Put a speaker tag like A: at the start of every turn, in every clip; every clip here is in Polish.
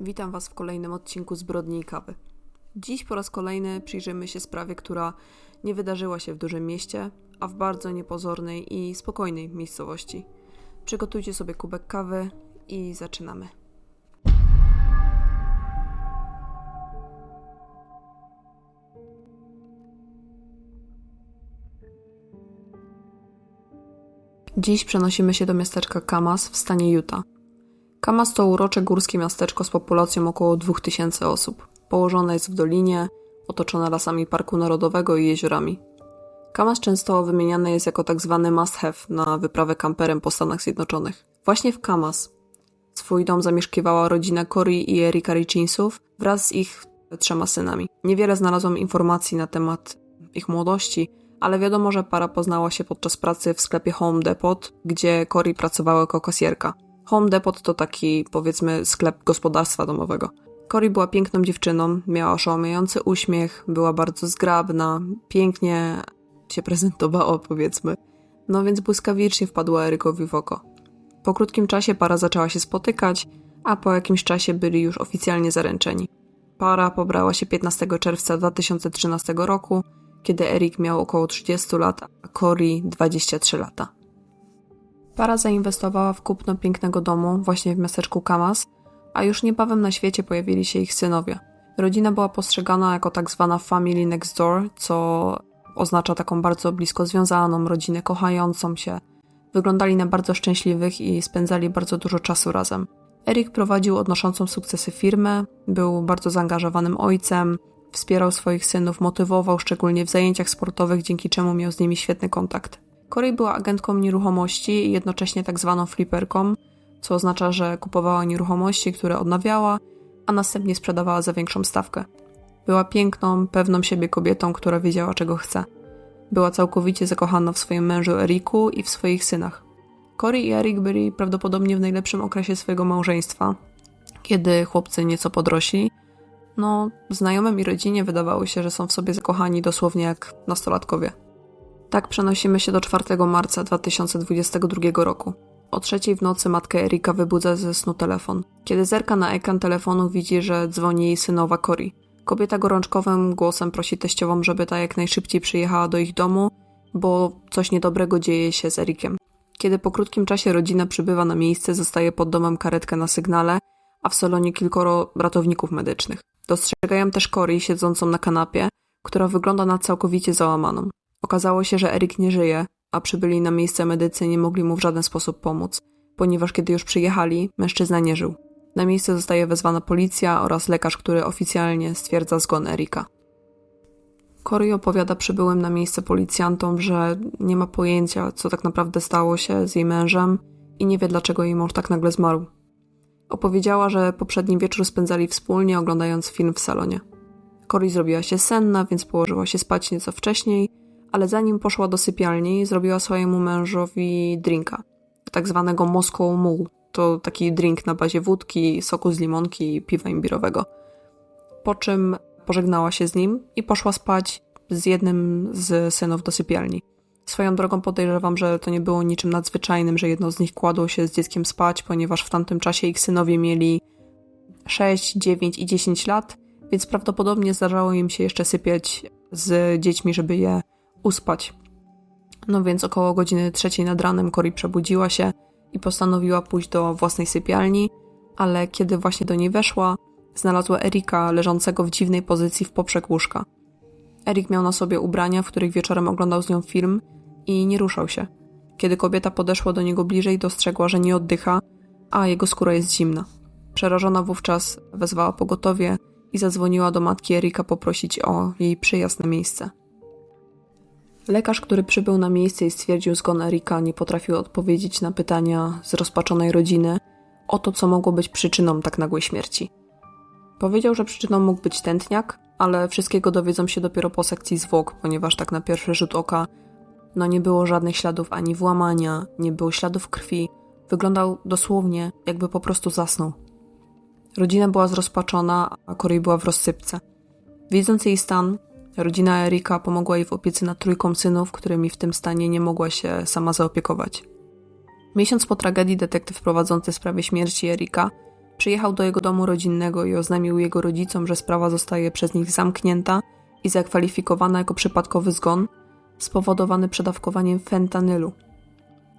A: Witam Was w kolejnym odcinku Zbrodni i Kawy. Dziś po raz kolejny przyjrzymy się sprawie, która nie wydarzyła się w dużym mieście, a w bardzo niepozornej i spokojnej miejscowości. Przygotujcie sobie kubek kawy i zaczynamy. Dziś przenosimy się do miasteczka Kamas w stanie Utah. Kamas to urocze górskie miasteczko z populacją około 2000 osób. Położone jest w dolinie, otoczone lasami Parku Narodowego i jeziorami. Kamas często wymieniany jest jako tak zwany must have na wyprawę kamperem po Stanach Zjednoczonych. Właśnie w Kamas swój dom zamieszkiwała rodzina Cory i Erika Richinsów wraz z ich trzema synami. Niewiele znalazłam informacji na temat ich młodości, ale wiadomo, że para poznała się podczas pracy w sklepie Home Depot, gdzie Cory pracowała jako kasjerka. Home Depot to taki, powiedzmy, sklep gospodarstwa domowego. Cory była piękną dziewczyną, miała oszałamiający uśmiech, była bardzo zgrabna, pięknie się prezentowała, powiedzmy. No więc błyskawicznie wpadła Erykowi w oko. Po krótkim czasie para zaczęła się spotykać, a po jakimś czasie byli już oficjalnie zaręczeni. Para pobrała się 15 czerwca 2013 roku, kiedy Erik miał około 30 lat, a Cory 23 lata. Para zainwestowała w kupno pięknego domu właśnie w miasteczku Kamas, a już niebawem na świecie pojawili się ich synowie. Rodzina była postrzegana jako tak zwana family next door, co oznacza taką bardzo blisko związaną rodzinę, kochającą się. Wyglądali na bardzo szczęśliwych i spędzali bardzo dużo czasu razem. Erik prowadził odnoszącą sukcesy firmę, był bardzo zaangażowanym ojcem, wspierał swoich synów, motywował szczególnie w zajęciach sportowych, dzięki czemu miał z nimi świetny kontakt. Corey była agentką nieruchomości i jednocześnie tak zwaną flipperką, co oznacza, że kupowała nieruchomości, które odnawiała, a następnie sprzedawała za większą stawkę. Była piękną, pewną siebie kobietą, która wiedziała, czego chce. Była całkowicie zakochana w swoim mężu Eriku i w swoich synach. Corey i Erik byli prawdopodobnie w najlepszym okresie swojego małżeństwa, kiedy chłopcy nieco podrośli. No, znajomym i rodzinie wydawało się, że są w sobie zakochani dosłownie jak nastolatkowie. Tak przenosimy się do 4 marca 2022 roku. O trzeciej w nocy matka Erika wybudza ze snu telefon. Kiedy zerka na ekran telefonu, widzi, że dzwoni jej synowa Cory. Kobieta gorączkowym głosem prosi teściową, żeby ta jak najszybciej przyjechała do ich domu, bo coś niedobrego dzieje się z Erikiem. Kiedy po krótkim czasie rodzina przybywa na miejsce, zostaje pod domem karetkę na sygnale, a w salonie kilkoro ratowników medycznych. Dostrzegają też Cory siedzącą na kanapie, która wygląda na całkowicie załamaną. Okazało się, że Erik nie żyje, a przybyli na miejsce medycy nie mogli mu w żaden sposób pomóc, ponieważ kiedy już przyjechali, mężczyzna nie żył. Na miejsce zostaje wezwana policja oraz lekarz, który oficjalnie stwierdza zgon Erika. Cory opowiada przybyłym na miejsce policjantom, że nie ma pojęcia, co tak naprawdę stało się z jej mężem i nie wie, dlaczego jej mąż tak nagle zmarł. Opowiedziała, że poprzedni wieczór spędzali wspólnie, oglądając film w salonie. Cory zrobiła się senna, więc położyła się spać nieco wcześniej, ale zanim poszła do sypialni, zrobiła swojemu mężowi drinka, tak zwanego Moscow Mule. To taki drink na bazie wódki, soku z limonki i piwa imbirowego. Po czym pożegnała się z nim i poszła spać z jednym z synów do sypialni. Swoją drogą podejrzewam, że to nie było niczym nadzwyczajnym, że jedno z nich kładło się z dzieckiem spać, ponieważ w tamtym czasie ich synowie mieli 6, 9 i 10 lat, więc prawdopodobnie zdarzało im się jeszcze sypiać z dziećmi, żeby je uspać. No więc około godziny trzeciej nad ranem Cory przebudziła się i postanowiła pójść do własnej sypialni, ale kiedy właśnie do niej weszła, znalazła Erika leżącego w dziwnej pozycji w poprzek łóżka. Erik miał na sobie ubrania, w których wieczorem oglądał z nią film i nie ruszał się. Kiedy kobieta podeszła do niego bliżej, dostrzegła, że nie oddycha, a jego skóra jest zimna. Przerażona wówczas wezwała pogotowie i zadzwoniła do matki Erika poprosić o jej przyjazd na miejsce. Lekarz, który przybył na miejsce i stwierdził zgon Erika, nie potrafił odpowiedzieć na pytania zrozpaczonej rodziny o to, co mogło być przyczyną tak nagłej śmierci. Powiedział, że przyczyną mógł być tętniak, ale wszystkiego dowiedzą się dopiero po sekcji zwłok, ponieważ tak na pierwszy rzut oka no nie było żadnych śladów ani włamania, nie było śladów krwi. Wyglądał dosłownie, jakby po prostu zasnął. Rodzina była zrozpaczona, a Corey była w rozsypce. Widząc jej stan, Rodzina Erika pomogła jej w opiece nad trójką synów, którymi w tym stanie nie mogła się sama zaopiekować. Miesiąc po tragedii detektyw prowadzący sprawę śmierci Erika Przyjechał do jego domu rodzinnego i oznajmił jego rodzicom, że sprawa zostaje przez nich zamknięta i zakwalifikowana jako przypadkowy zgon spowodowany przedawkowaniem fentanylu.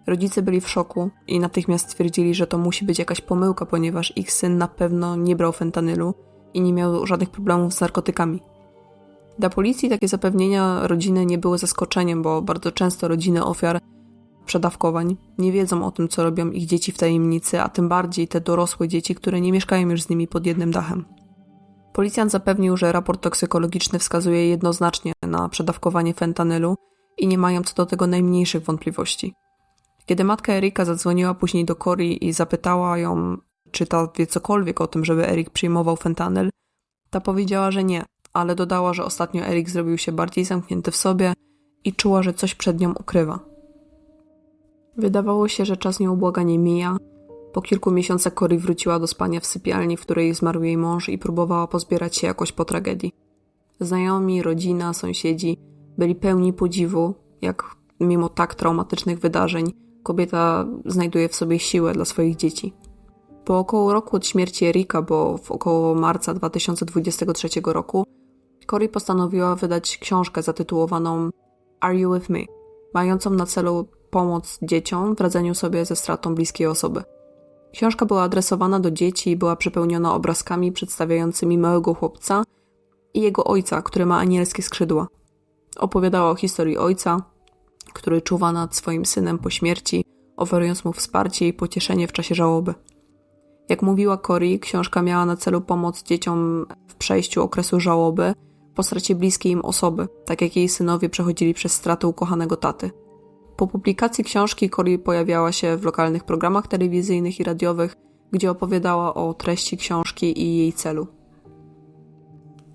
A: Rodzice byli w szoku i natychmiast stwierdzili, że to musi być jakaś pomyłka, ponieważ ich syn na pewno nie brał fentanylu i nie miał żadnych problemów z narkotykami. Dla policji takie zapewnienia rodziny nie były zaskoczeniem, bo bardzo często rodziny ofiar przedawkowań nie wiedzą o tym, co robią ich dzieci w tajemnicy, a tym bardziej te dorosłe dzieci, które nie mieszkają już z nimi pod jednym dachem. Policjant zapewnił, że raport toksykologiczny wskazuje jednoznacznie na przedawkowanie fentanylu i nie mają co do tego najmniejszych wątpliwości. Kiedy matka Erika zadzwoniła później do Cory i zapytała ją, czy ta wie cokolwiek o tym, żeby Erik przyjmował fentanyl, ta powiedziała, że nie, ale dodała, że ostatnio Erik zrobił się bardziej zamknięty w sobie i czuła, że coś przed nią ukrywa. Wydawało się, że czas nieubłaganie mija. Po kilku miesiącach Cory wróciła do spania w sypialni, w której zmarł jej mąż i próbowała pozbierać się jakoś po tragedii. Znajomi, rodzina, sąsiedzi byli pełni podziwu, jak mimo tak traumatycznych wydarzeń kobieta znajduje w sobie siłę dla swoich dzieci. Po około roku od śmierci Erika, bo w około marca 2023 roku, Cory postanowiła wydać książkę zatytułowaną Are You With Me, mającą na celu pomoc dzieciom w radzeniu sobie ze stratą bliskiej osoby. Książka była adresowana do dzieci i była przepełniona obrazkami przedstawiającymi małego chłopca i jego ojca, który ma anielskie skrzydła. Opowiadała o historii ojca, który czuwa nad swoim synem po śmierci, oferując mu wsparcie i pocieszenie w czasie żałoby. Jak mówiła Cory, książka miała na celu pomoc dzieciom w przejściu okresu żałoby po stracie bliskiej im osoby, tak jak jej synowie przechodzili przez stratę ukochanego taty. Po publikacji książki Cory pojawiała się w lokalnych programach telewizyjnych i radiowych, gdzie opowiadała o treści książki i jej celu.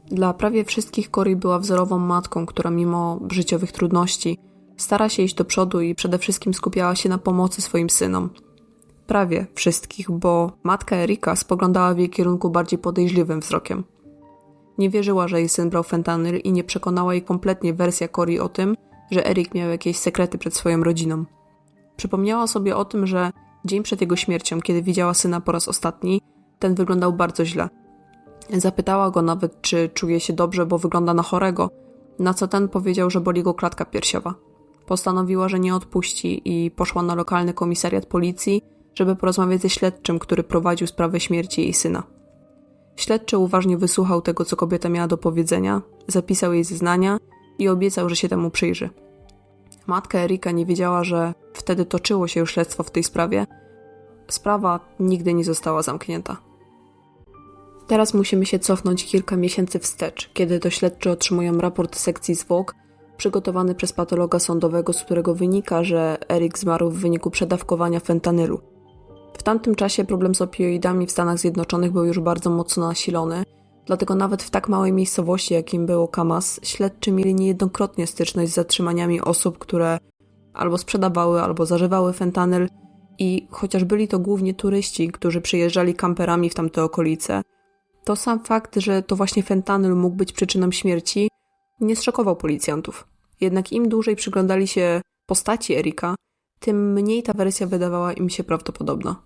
A: Dla prawie wszystkich Cory była wzorową matką, która mimo życiowych trudności stara się iść do przodu i przede wszystkim skupiała się na pomocy swoim synom. Prawie wszystkich, bo matka Erika spoglądała w jej kierunku bardziej podejrzliwym wzrokiem. Nie wierzyła, że jej syn brał fentanyl i nie przekonała jej kompletnie wersja Cory o tym, że Erik miał jakieś sekrety przed swoją rodziną. Przypomniała sobie o tym, że dzień przed jego śmiercią, kiedy widziała syna po raz ostatni, ten wyglądał bardzo źle. Zapytała go nawet, czy czuje się dobrze, bo wygląda na chorego, na co ten powiedział, że boli go klatka piersiowa. Postanowiła, że nie odpuści i poszła na lokalny komisariat policji, żeby porozmawiać ze śledczym, który prowadził sprawę śmierci jej syna. Śledczy uważnie wysłuchał tego, co kobieta miała do powiedzenia, zapisał jej zeznania i obiecał, że się temu przyjrzy. Matka Erika nie wiedziała, że wtedy toczyło się już śledztwo w tej sprawie. Sprawa nigdy nie została zamknięta. Teraz musimy się cofnąć kilka miesięcy wstecz, kiedy to śledczy otrzymują raport sekcji zwłok przygotowany przez patologa sądowego, z którego wynika, że Erik zmarł w wyniku przedawkowania fentanylu. W tamtym czasie problem z opioidami w Stanach Zjednoczonych był już bardzo mocno nasilony, dlatego nawet w tak małej miejscowości, jakim było Kamas, śledczy mieli niejednokrotnie styczność z zatrzymaniami osób, które albo sprzedawały, albo zażywały fentanyl i chociaż byli to głównie turyści, którzy przyjeżdżali kamperami w tamte okolice, to sam fakt, że to właśnie fentanyl mógł być przyczyną śmierci, nie zszokował policjantów. Jednak im dłużej przyglądali się postaci Erika, tym mniej ta wersja wydawała im się prawdopodobna.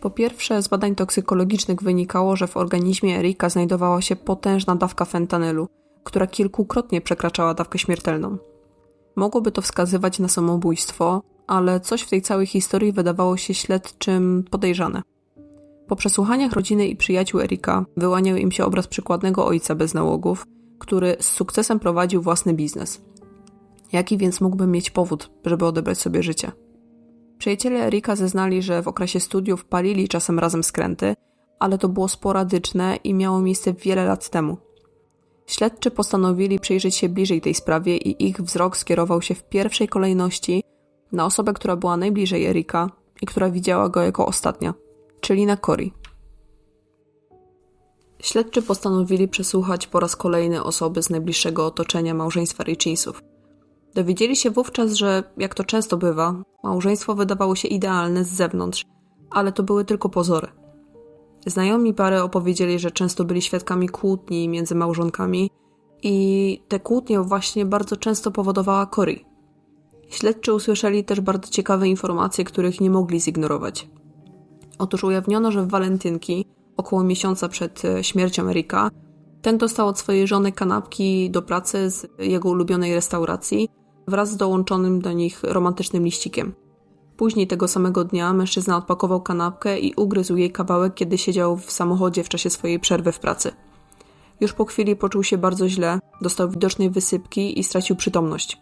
A: Po pierwsze, z badań toksykologicznych wynikało, że w organizmie Erika znajdowała się potężna dawka fentanylu, która kilkukrotnie przekraczała dawkę śmiertelną. Mogłoby to wskazywać na samobójstwo, ale coś w tej całej historii wydawało się śledczym podejrzane. Po przesłuchaniach rodziny i przyjaciół Erika wyłaniał im się obraz przykładnego ojca bez nałogów, który z sukcesem prowadził własny biznes. Jaki więc mógłby mieć powód, żeby odebrać sobie życie? Przyjaciele Erika zeznali, że w okresie studiów palili czasem razem skręty, ale to było sporadyczne i miało miejsce wiele lat temu. Śledczy postanowili przyjrzeć się bliżej tej sprawie i ich wzrok skierował się w pierwszej kolejności na osobę, która była najbliżej Erika i która widziała go jako ostatnia, czyli na Cory. Śledczy postanowili przesłuchać po raz kolejny osoby z najbliższego otoczenia małżeństwa Richinsów. Dowiedzieli się wówczas, że, jak to często bywa, małżeństwo wydawało się idealne z zewnątrz, ale to były tylko pozory. Znajomi pary opowiedzieli, że często byli świadkami kłótni między małżonkami i te kłótnie właśnie bardzo często powodowała Cory. Śledczy usłyszeli też bardzo ciekawe informacje, których nie mogli zignorować. Otóż ujawniono, że w walentynki, około miesiąca przed e, śmiercią Erika, ten dostał od swojej żony kanapki do pracy z jego ulubionej restauracji wraz z dołączonym do nich romantycznym liścikiem. Później tego samego dnia mężczyzna odpakował kanapkę i ugryzł jej kawałek, kiedy siedział w samochodzie w czasie swojej przerwy w pracy. Już po chwili poczuł się bardzo źle, dostał widocznej wysypki i stracił przytomność.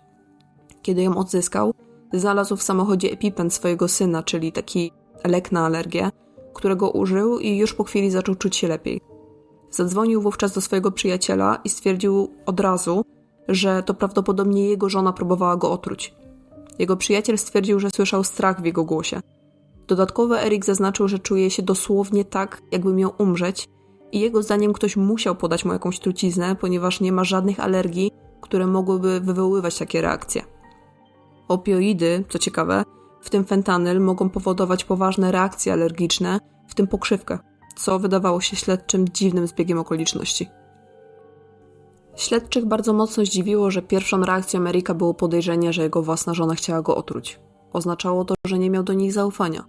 A: Kiedy ją odzyskał, znalazł w samochodzie epipen swojego syna, czyli taki lek na alergię, którego użył i już po chwili zaczął czuć się lepiej. Zadzwonił wówczas do swojego przyjaciela i stwierdził od razu, że to prawdopodobnie jego żona próbowała go otruć. Jego przyjaciel stwierdził, że słyszał strach w jego głosie. Dodatkowo Erik zaznaczył, że czuje się dosłownie tak, jakby miał umrzeć i jego zdaniem ktoś musiał podać mu jakąś truciznę, ponieważ nie ma żadnych alergii, które mogłyby wywoływać takie reakcje. Opioidy, co ciekawe, w tym fentanyl mogą powodować poważne reakcje alergiczne, w tym pokrzywkę, co wydawało się śledczym dziwnym zbiegiem okoliczności. Śledczych bardzo mocno zdziwiło, że pierwszą reakcją Erika było podejrzenie, że jego własna żona chciała go otruć. Oznaczało to, że nie miał do nich zaufania.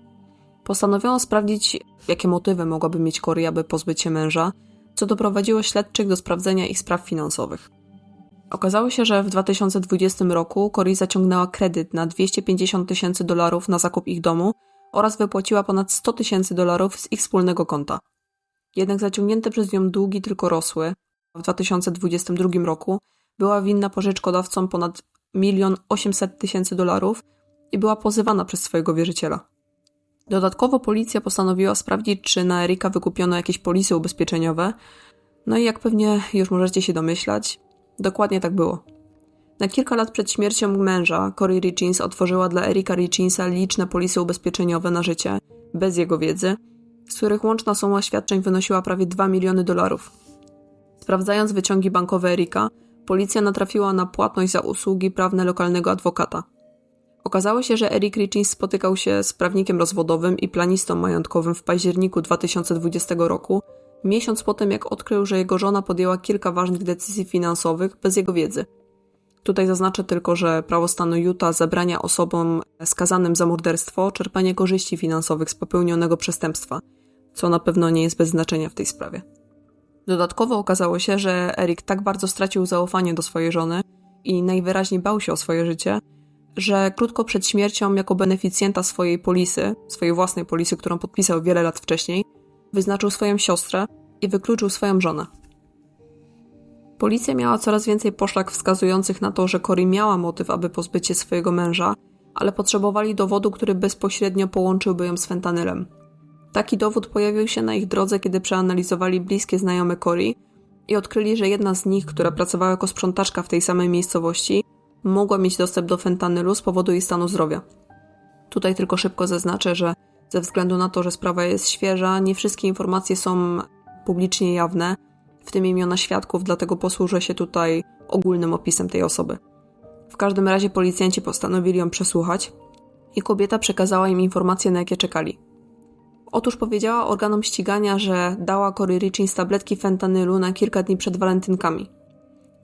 A: Postanowiono sprawdzić, jakie motywy mogłaby mieć Cory, aby pozbyć się męża, co doprowadziło śledczych do sprawdzenia ich spraw finansowych. Okazało się, że w 2020 roku Cory zaciągnęła kredyt na 250 tysięcy dolarów na zakup ich domu oraz wypłaciła ponad 100 tysięcy dolarów z ich wspólnego konta. Jednak zaciągnięte przez nią długi tylko rosły. W 2022 roku była winna pożyczkodawcom ponad 1 800 tysięcy dolarów i była pozywana przez swojego wierzyciela. Dodatkowo policja postanowiła sprawdzić, czy na Erika wykupiono jakieś polisy ubezpieczeniowe. No i jak pewnie już możecie się domyślać, dokładnie tak było. Na kilka lat przed śmiercią męża, Cory Richins otworzyła dla Erika Richinsa liczne polisy ubezpieczeniowe na życie, bez jego wiedzy, z których łączna suma świadczeń wynosiła prawie 2 miliony dolarów. Sprawdzając wyciągi bankowe Erika, policja natrafiła na płatność za usługi prawne lokalnego adwokata. Okazało się, że Eric Richins spotykał się z prawnikiem rozwodowym i planistą majątkowym w październiku 2020 roku, miesiąc po tym jak odkrył, że jego żona podjęła kilka ważnych decyzji finansowych bez jego wiedzy. Tutaj zaznaczę tylko, że prawo stanu Utah zabrania osobom skazanym za morderstwo czerpanie korzyści finansowych z popełnionego przestępstwa, co na pewno nie jest bez znaczenia w tej sprawie. Dodatkowo okazało się, że Eric tak bardzo stracił zaufanie do swojej żony i najwyraźniej bał się o swoje życie, że krótko przed śmiercią, jako beneficjenta swojej polisy, swojej własnej polisy, którą podpisał wiele lat wcześniej, wyznaczył swoją siostrę i wykluczył swoją żonę. Policja miała coraz więcej poszlak wskazujących na to, że Cory miała motyw, aby pozbyć się swojego męża, ale potrzebowali dowodu, który bezpośrednio połączyłby ją z fentanylem. Taki dowód pojawił się na ich drodze, kiedy przeanalizowali bliskie znajome Cory i odkryli, że jedna z nich, która pracowała jako sprzątaczka w tej samej miejscowości, mogła mieć dostęp do fentanylu z powodu jej stanu zdrowia. Tutaj tylko szybko zaznaczę, że ze względu na to, że sprawa jest świeża, nie wszystkie informacje są publicznie jawne, w tym imiona świadków, dlatego posłużę się tutaj ogólnym opisem tej osoby. W każdym razie policjanci postanowili ją przesłuchać i kobieta przekazała im informacje, na jakie czekali. Otóż powiedziała organom ścigania, że dała Cory Richins tabletki fentanylu na kilka dni przed walentynkami.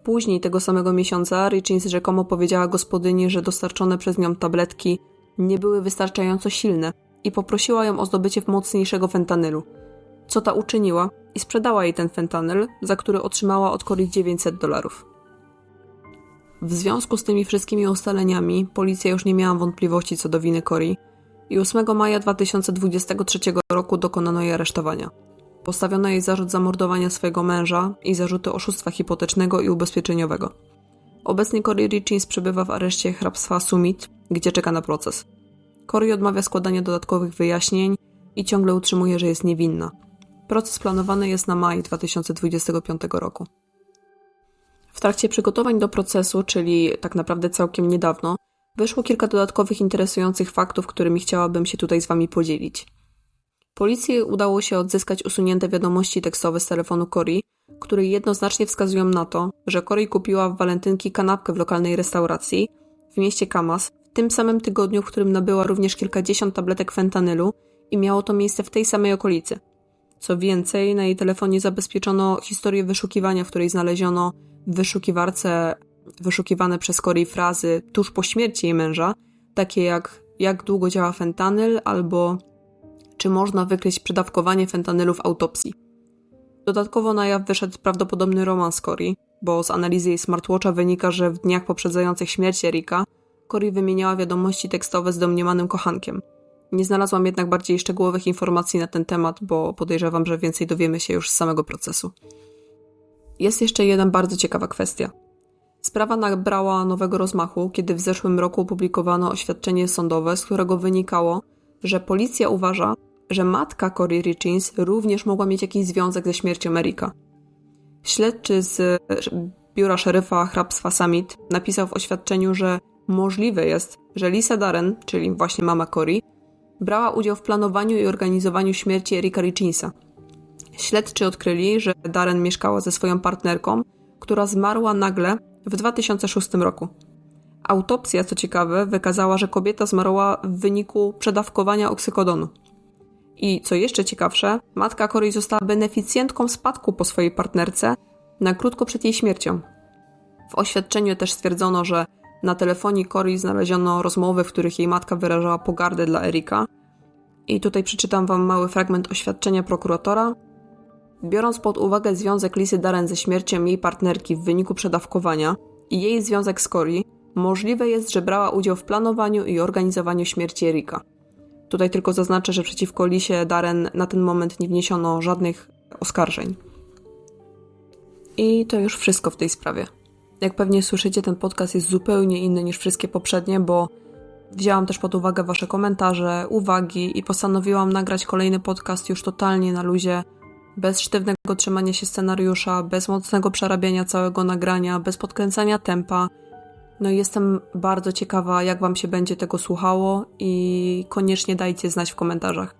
A: Później tego samego miesiąca Richins rzekomo powiedziała gospodyni, że dostarczone przez nią tabletki nie były wystarczająco silne i poprosiła ją o zdobycie mocniejszego fentanylu. Co ta uczyniła i sprzedała jej ten fentanyl, za który otrzymała od Cory 900 dolarów. W związku z tymi wszystkimi ustaleniami policja już nie miała wątpliwości co do winy Cory i 8 maja 2023 roku dokonano jej aresztowania. Postawiono jej zarzut zamordowania swojego męża i zarzuty oszustwa hipotecznego i ubezpieczeniowego. Obecnie Cory Richins przebywa w areszcie hrabstwa Summit, gdzie czeka na proces. Cory odmawia składania dodatkowych wyjaśnień i ciągle utrzymuje, że jest niewinna. Proces planowany jest na maj 2025 roku. W trakcie przygotowań do procesu, czyli tak naprawdę całkiem niedawno, wyszło kilka dodatkowych interesujących faktów, którymi chciałabym się tutaj z Wami podzielić. Policji udało się odzyskać usunięte wiadomości tekstowe z telefonu Cory, które jednoznacznie wskazują na to, że Cory kupiła w walentynki kanapkę w lokalnej restauracji w mieście Kamas w tym samym tygodniu, w którym nabyła również kilkadziesiąt tabletek fentanylu i miało to miejsce w tej samej okolicy. Co więcej, na jej telefonie zabezpieczono historię wyszukiwania, w której znaleziono w wyszukiwarce wyszukiwane przez Cory frazy tuż po śmierci jej męża, takie jak jak długo działa fentanyl albo czy można wykryć przedawkowanie fentanylu w autopsji. Dodatkowo na jaw wyszedł prawdopodobny romans Cory, bo z analizy jej smartwatcha wynika, że w dniach poprzedzających śmierć Erika Cory wymieniała wiadomości tekstowe z domniemanym kochankiem. Nie znalazłam jednak bardziej szczegółowych informacji na ten temat, bo podejrzewam, że więcej dowiemy się już z samego procesu. Jest jeszcze jedna bardzo ciekawa kwestia. Sprawa nabrała nowego rozmachu, kiedy w zeszłym roku opublikowano oświadczenie sądowe, z którego wynikało, że policja uważa, że matka Cory Richins również mogła mieć jakiś związek ze śmiercią Erika. Śledczy z biura szeryfa hrabstwa Summit napisał w oświadczeniu, że możliwe jest, że Lisa Darren, czyli właśnie mama Cory, brała udział w planowaniu i organizowaniu śmierci Erika Richinsa. Śledczy odkryli, że Darren mieszkała ze swoją partnerką, która zmarła nagle w 2006 roku. Autopsja, co ciekawe, wykazała, że kobieta zmarła w wyniku przedawkowania oksykodonu. I co jeszcze ciekawsze, matka Cory została beneficjentką spadku po swojej partnerce na krótko przed jej śmiercią. W oświadczeniu też stwierdzono, że na telefonie Cory znaleziono rozmowy, w których jej matka wyrażała pogardę dla Erika. I tutaj przeczytam wam mały fragment oświadczenia prokuratora. Biorąc pod uwagę związek Lisy Darren ze śmiercią jej partnerki w wyniku przedawkowania i jej związek z Cory, możliwe jest, że brała udział w planowaniu i organizowaniu śmierci Erika. Tutaj tylko zaznaczę, że przeciwko Lisie Darren na ten moment nie wniesiono żadnych oskarżeń. I to już wszystko w tej sprawie. Jak pewnie słyszycie, ten podcast jest zupełnie inny niż wszystkie poprzednie, bo wzięłam też pod uwagę Wasze komentarze, uwagi i postanowiłam nagrać kolejny podcast już totalnie na luzie, bez sztywnego trzymania się scenariusza, bez mocnego przerabiania całego nagrania, bez podkręcania tempa. No i jestem bardzo ciekawa, jak Wam się będzie tego słuchało i koniecznie dajcie znać w komentarzach.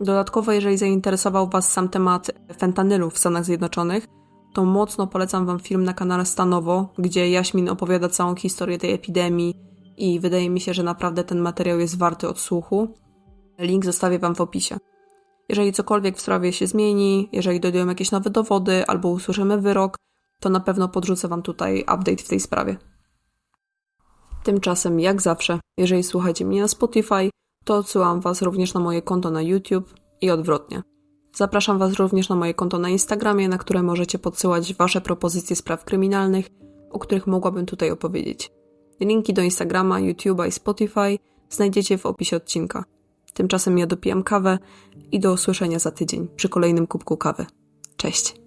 A: Dodatkowo, jeżeli zainteresował Was sam temat fentanylu w Stanach Zjednoczonych, to mocno polecam Wam film na kanale Stanowo, gdzie Jaśmin opowiada całą historię tej epidemii i wydaje mi się, że naprawdę ten materiał jest warty odsłuchu. Link zostawię Wam w opisie. Jeżeli cokolwiek w sprawie się zmieni, jeżeli dojdą jakieś nowe dowody albo usłyszymy wyrok, to na pewno podrzucę Wam tutaj update w tej sprawie. Tymczasem, jak zawsze, jeżeli słuchacie mnie na Spotify, to odsyłam Was również na moje konto na YouTube i odwrotnie. Zapraszam Was również na moje konto na Instagramie, na które możecie podsyłać Wasze propozycje spraw kryminalnych, o których mogłabym tutaj opowiedzieć. Linki do Instagrama, YouTube'a i Spotify znajdziecie w opisie odcinka. Tymczasem ja dopijam kawę i do usłyszenia za tydzień przy kolejnym kubku kawy. Cześć!